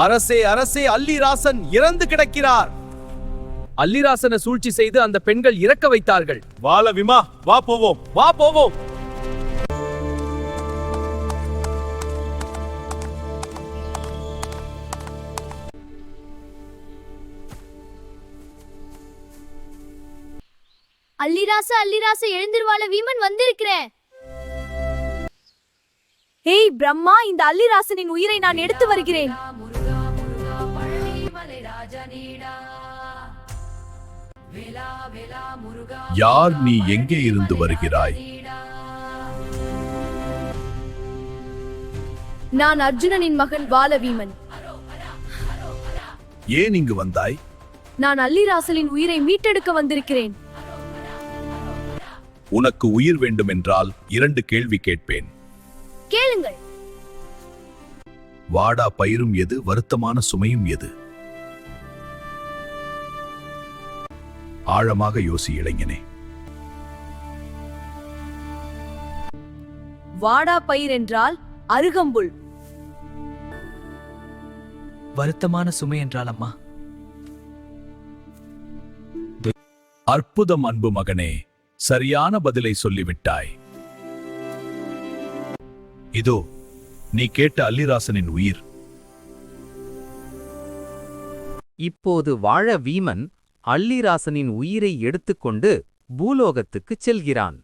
அரசே அரசே அல்லிராசன் இறந்து கிடக்கிறார். அல்லிராசனை சூழ்ச்சி செய்து அந்த பெண்கள் இறக்க வைத்தார்கள். வால விமா வா போவோம். வா போவோம். அல்லிராசா அல்லிராசா எழுந்திருவாள வீமன் வந்திருக்கிறேன் ஏய் பிரம்மா இந்த அல்லிராசனின் உயிரை நான் எடுத்து வருகிறேன். யார் நீ எங்கே இருந்து வருகிறாய்? நான் அர்ஜுனனின் மகன் பாலவீமன் ஏன் இங்கு வந்தாய்? நான் அல்லிராசனின் உயிரை மீட்டெடுக்க வந்திருக்கிறேன். உனக்கு உயிர் வேண்டுமென்றால் இரண்டு கேள்வி கேட்பேன். கேளுங்கள். வாடா பயிரும் எது? வருத்தமான சுமையும் எது? ஆழமாக யோசி இளைஞனே. வாடா பயிர் என்றால் அருகம்புல். வருத்தமான சுமை என்றால் அம்மா. அற்புதம் அன்பு மகனே சரியான பதிலை சொல்லிவிட்டாய். இதோ நீ கேட்ட அல்லிராசனின் உயிர். இப்போது வாழ வீமன் அள்ளிராசனின் உயிரை எடுத்துக்கொண்டு பூலோகத்துக்குச் செல்கிறான்.